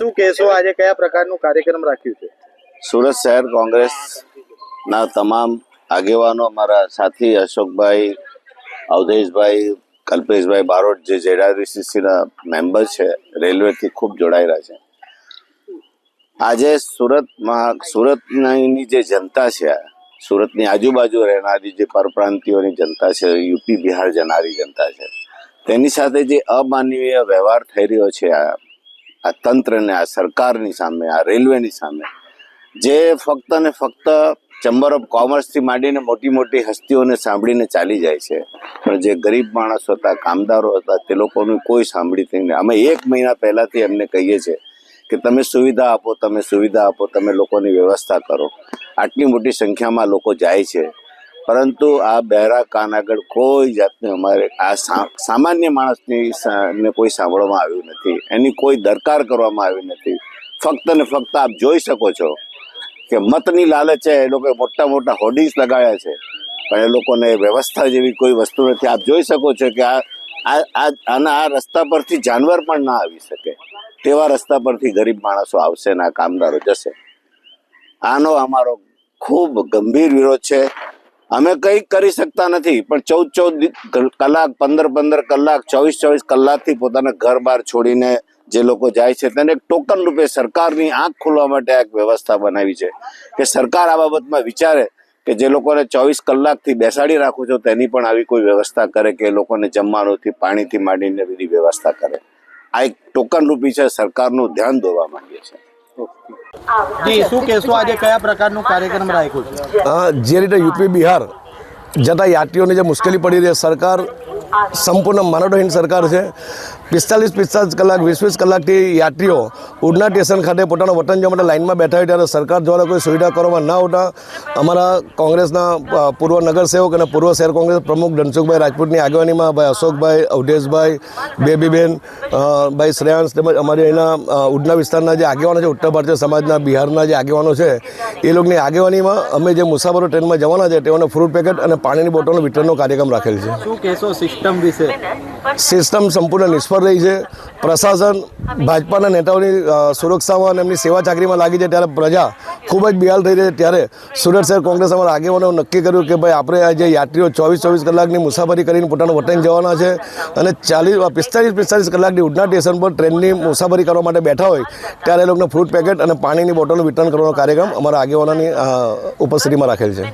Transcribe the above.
શું કહેશો? આજે કયા પ્રકારનું કાર્યક્રમ રાખ્યું છે? સુરત શહેર કોંગ્રેસના તમામ આગેવાનો, અમારા સાથી અશોકભાઈ, અવધેશભાઈ, કલ્પેશભાઈ બારોટ, જે જેડાવીસીસીના મેમ્બર છે, રેલવેથી ખૂબ જોડાયેલા છે. આજે સુરતમાં સુરતની જે જનતા છે, સુરતની આજુબાજુ રહેનારી જે પરપ્રાંતિઓની જનતા છે, યુપી બિહાર જનારી જનતા છે, તેની સાથે જે અમાનવીય વ્યવહાર થઈ રહ્યો છે, આ આ તંત્રને આ સરકારની સામે, આ રેલવેની સામે, જે ફક્ત ને ફક્ત ચેમ્બર ઓફ કોમર્સથી માંડીને મોટી મોટી હસ્તીઓને સાંભળીને ચાલી જાય છે. પણ જે ગરીબ માણસો હતા, કામદારો હતા, તે લોકોનું કોઈ સાંભળીતી નહીં. અમે એક મહિના પહેલાંથી એમને કહીએ છીએ કે તમે સુવિધા આપો, તમે સુવિધા આપો, તમે લોકોની વ્યવસ્થા કરો. આટલી મોટી સંખ્યામાં લોકો જાય છે. પરંતુ આ બહેરા કાન આગળ કોઈ જાતની અમારે આ સામાન્ય માણસની કોઈ સાંભળવામાં આવ્યું નથી. એની કોઈ દરકાર કરવામાં આવી નથી. ફક્ત ને ફક્ત આપ જોઈ શકો છો કે મતની લાલચ એ લોકોએ મોટા મોટા હોર્ડિંગ્સ લગાવ્યા છે. પણ એ લોકોને વ્યવસ્થા જેવી કોઈ વસ્તુ નથી. આપ જોઈ શકો છો કે આ- આના આ રસ્તા પરથી જાનવર પણ ના આવી શકે. તેવા રસ્તા પરથી ગરીબ માણસો આવશે ને આ કામદારો જશે. આનો અમારો ખૂબ ગંભીર વિરોધ છે. અમે કંઈ કરી શકતા નથી, પણ ચૌદ ચૌદ કલાક, પંદર પંદર કલાક, ચોવીસ ચોવીસ કલાકથી પોતાના ઘર બહાર છોડીને જે લોકો જાય છે, તેને એક ટોકન રૂપે સરકારની આંખ ખોલવા માટે આ એક વ્યવસ્થા બનાવી છે. કે સરકાર આ બાબતમાં વિચારે કે જે લોકોને ચોવીસ કલાકથી બેસાડી રાખો છો, તેની પણ આવી કોઈ વ્યવસ્થા કરે કે લોકોને જમવાનુંથી, પાણીથી માંડીને બધી વ્યવસ્થા કરે. આ એક ટોકન રૂપી છે, સરકારનું ધ્યાન દોરવા માંગીએ છીએ જી, શું કહેશો? આજે કયા પ્રકારનું કાર્યક્રમ રાખ્યું છે? જે રીતે યુપી, બિહાર જતા યાત્રીઓને જે મુશ્કેલી પડી રહી છે, સરકાર સંપૂર્ણ માનવહીન સરકાર છે. પિસ્તાલીસ પિસ્તાલીસ કલાક વીસ વીસ કલાકથી યાત્રીઓ ઉડના સ્ટેશન ખાતે પોતાના વતન જવા માટે લાઇનમાં બેઠા હોય ત્યારે સરકાર દ્વારા કોઈ સુવિધા કરવામાં ના આવતા અમારા કોંગ્રેસના પૂર્વ નગરસેવક અને પૂર્વ શહેર કોંગ્રેસ પ્રમુખ ધનસુખભાઈ રાજપૂતની આગેવાનીમાં ભાઈ અશોકભાઈ અવધેશભાઈ બેબીબેન ભાઈ શ્રેયાંશ તેમજ અમારી અહીંના ઉડના વિસ્તારના જે આગેવાનો છે ઉત્તર ભારતીય સમાજના બિહારના જે આગેવાનો છે એ લોકોની આગેવાનીમાં અમે જે મુસાફરો ટ્રેનમાં જવાના છે તેઓને ફ્રૂટ પેકેટ અને પાણીની બોટલનો વિતરણનો કાર્યક્રમ રાખેલ છે. શું કહેશો સિસ્ટમ વિશે? સિસ્ટમ સંપૂર્ણ નિષ્ફળ રહી છે. પ્રશાસન, ભાજપાના નેતાઓની સુરક્ષામાં અને એમની સેવા ચાકરીમાં લાગી છે ત્યારે પ્રજા ખૂબ જ બિહાલ થઈ રહી છે. ત્યારે સુરત શહેર કોંગ્રેસ અમારા આગેવાનો નક્કી કર્યું કે ભાઈ આપણે જે યાત્રીઓ ચોવીસ ચોવીસ કલાકની મુસાફરી કરીને પોતાનું વતન જવાના છે અને ચાલીસ પિસ્તાલીસ પિસ્તાલીસ કલાકની ઉડના સ્ટેશન પર ટ્રેનની મુસાફરી કરવા માટે બેઠા હોય ત્યારે એ લોકોને ફ્રૂટ પેકેટ અને પાણીની બોટલનું વિતરણ કરવાનો કાર્યક્રમ અમારા આગેવાનોની ઉપસ્થિતિમાં રાખેલ છે.